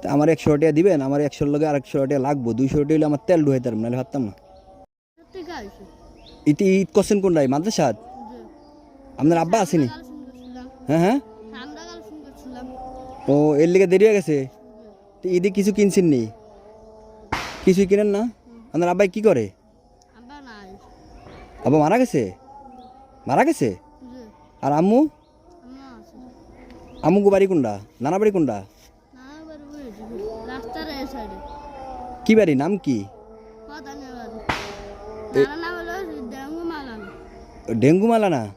তা আমার একশো টাকা দিবেন আমার একশোর লগে আর একশো টাকা লাগবো দুইশো টাকা হলে আমার তেল ঢুয়ে তারম নাহলে ভাবতাম না। ইতি ঈদ করছেন কোনটাই মাদ্রাসাদ আপনার আব্বা আসেনি? হ্যাঁ হ্যাঁ? ও এর লিগে দেরি হয়ে গেছে? তো ঈদে কিছু কিনছেন নি কিছুই কিনেন না? আপনার আব্বাই কি করে? আব্বা মারা গেছে? মারা গেছে? আর আম্মু? আম্মু বাড়ি কোনটা? নানা বাড়ি কোনটা না বাড়ি বলেছি রাস্তার এই সাইডে কি বাড়ি? নাম কি? Dengue Malan.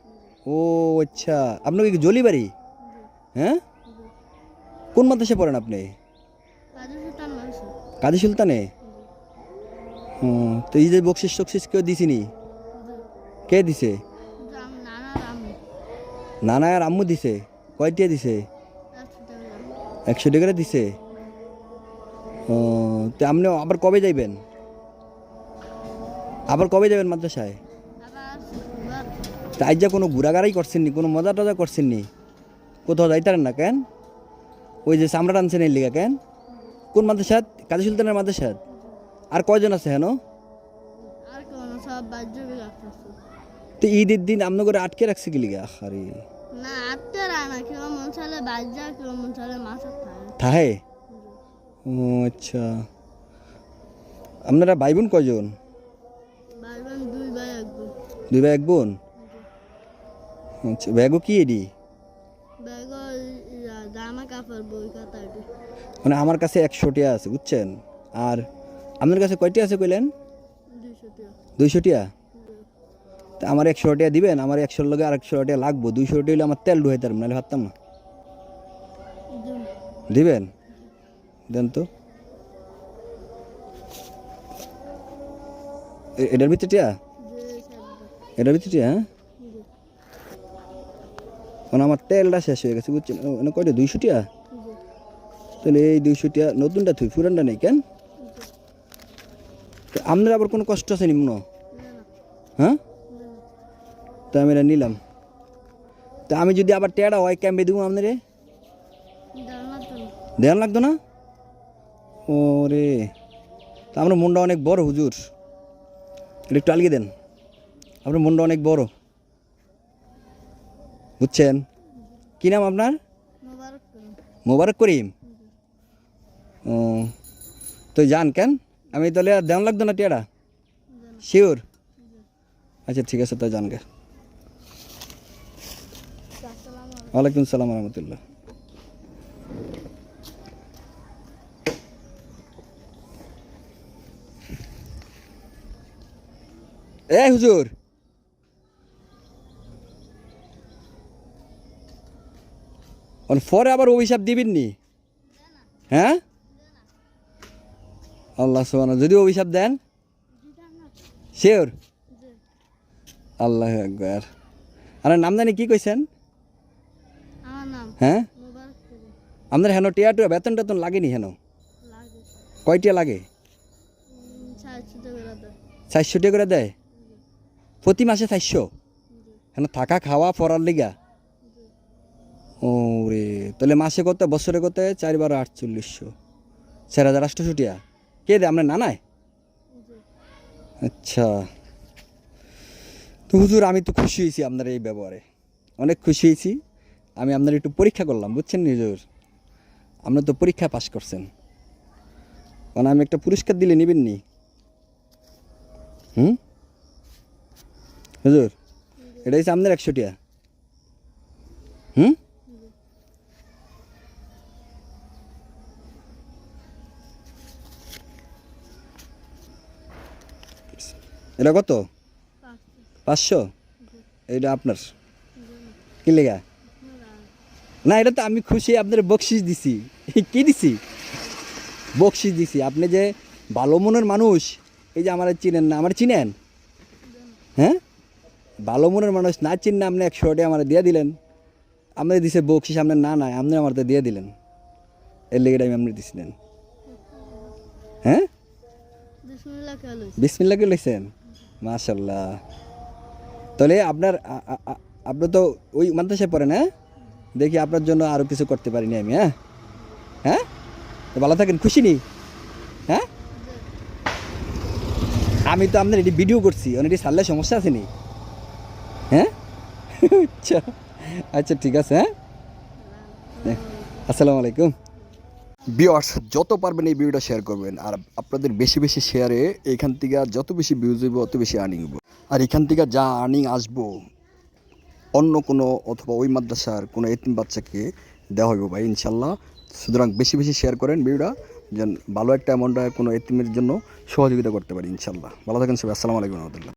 ও আচ্ছা। আপনার কি জলি বাড়ি? হ্যাঁ? কোন মাদ্রাসে পড়েন আপনি? কাজু কাজী সুলতানে? হুম তো এই যে বকশিস টকশিস কেউ দিছিনি? কে দিছে? নানা আর আম্মু দিছে। কয়টিয়া দিছে? একশো টাকা। দিছে? ও তো আপনি আবার কবে যাইবেন? আবার কবে যাবেন মাদ্রাসায়? আবার শুক্রবার তা আজ যা কোনো ঘোরাঘাড়াই করছেন নি কোনো মজা টজা করছেন নি কোথাও যাইতারেন না কেন? ওই যে চামড়া টানছেন এর লিগা কেন? কোন মাদ্রাসাত? কাজী সুলতানের মাদ্রাসাত? আর কয়জন আছে হেন? তো ঈদের দিন আপনার করে আটকে রাখছে কি লিগা? আরে না আটটা রানা কেউ মন চালে বাজ্যা কেউ মন চালে মাছের থাকে থাহে? ও আচ্ছা। আপনারা ভাই বোন। বারবার দুই ভাই এক বোন? আচ্ছা ব্যাগও কি এডি? মানে আমার কাছে একশোটিয়া আছে বুঝছেন? আর আপনার কাছে কয়টি আছে কইলেন? দুইশো টাকা দুইশো টিয়া তা আমার একশো টাকা দিবেন আমার একশোর লগে আর একশো টাকা লাগবো। দুইশো টাকা হলে আমার তেল তারম নাহলে ভাবতাম না। দিবেন? দেন তো। এটার ভিতরে টিয়া? এটার ভিতরে টিয়া হ্যাঁ? মানে আমার তেলটা শেষ হয়ে গেছে বুঝছেন? মানে কয়টা? দুইশো টিয়া? তাহলে এই দুইশো টিয়া নতুনটা থুই পুরানটা নেই কেন? তো আপনার আবার কোনো কষ্ট আছে নিম্ন হ্যাঁ? তো আমি এটা নিলাম। তা আমি যদি আবার টেড়া হয় ক্যাম্পে দেবো আপনারে। দেওয়ান লাগতো না? ও রে তা আপনার মনটা অনেক বড় হুজুর। এটা একটু আলগিয়ে দেন। আপনার মনটা অনেক বড়। বুঝছেন? কি নাম আপনার? মোবারক করিম। ও তো যান কেন? আমি তাহলে আর দেওয়ান লাগতো না টেড়া শিওর? আচ্ছা ঠিক আছে তো যান গে। ওয়ালাইকুম সালাম রহমতুল্লাহ। এ হুজুর। পরে আবার অভিশাপ দিবেন নি? হ্যাঁ? আল্লাহ সোহানা যদি অভিশাপ দেন। শিওর? আল্লাহ একবার আর নাম জানি কি কইছেন? হ্যাঁ? আপনার হেন টিয়া টুয়া বেতন টেতন লাগেনি হেন? লাগে। কয়টিয়া লাগে? সাহায্য করে দেয়। চারশো টাকা করে দেয়? প্রতি মাসে চারশো? হেন থাকা, খাওয়া, পড়ার লিগা? ও রে তাহলে মাসে কত, বছরে কত? চার বারো আটচল্লিশশো। চার হাজার আটশো টিয়া কে দে আপনার নানায় আচ্ছা। তো হুজুর, আমি তো খুশি হয়েছি আপনার এই ব্যবহারে। অনেক খুশি হয়েছি। আমি আপনার একটু পরীক্ষা করলাম, বুঝছেন হুজুর? আপনি তো পরীক্ষা পাশ করছেন। মানে আমি একটা পুরস্কার দিলে নেবেন নি? হুম? হুজুর, এটা হচ্ছে আপনার একশো টিয়া হুম? এটা কত? পাঁচশো? এটা আপনার। কি লেগা? না, এটা তো আমি খুশি, আপনার বকশিস দিছি। কি দিছি? বকশিস দিছি। আপনি যে ভালো মনের মানুষ, এই যে আমার চিনেন না, আমার চিনেন? হ্যাঁ? ভালো মনের মানুষ না চিনে আপনি একশো টাকা আমার দিয়ে দিলেন। আপনি দিছে বকশিস আপনার না নাই আপনি আমার দিয়ে দিলেন। এর লেগে আমি আপনি দিছিলেন। হ্যাঁ? বিসমিল্লা কে লইছেন? মাশাল্লাহ তাহলে আপনার আ- আ- আ- আপনি তো ওই মাদ্রাসায় পড়েন হ্যাঁ? দেখি আপনার জন্য আরও কিছু করতে পারিনি আমি হ্যাঁ? হ্যাঁ? তো ভালো থাকেন খুশি নি? হ্যাঁ? আমি তো আপনার এটি ভিডিও করছি অনেকটি সারলে সমস্যা আছে নি? হ্যাঁ? আচ্ছা আচ্ছা ঠিক আছে হ্যাঁ? আসসালামু আলাইকুম। বিয়ার্স যত পারবেন এই ভিডিওটা শেয়ার করবেন, আর আপনাদের বেশি বেশি শেয়ারে এখান থেকে যত বেশি ভিউজ হইব, অত বেশি আর্নিং হইব। আর এখান থেকে যা আর্নিং আসব, অন্য কোনো অথবা ওই মাদ্রাসার কোনো এতিম বাচ্চাকে দেওয়া হইব ভাই, ইনশাল্লাহ। সুতরাং বেশি বেশি শেয়ার করেন ভিডিওটা, যেন ভালো একটা অ্যামাউন্ট কোনো এতিমের জন্য সহযোগিতা করতে পারি, ইনশাল্লাহ। ভালো থাকেন সবাই, আসসালামু আলাইকুম রহমতুল্লাহ।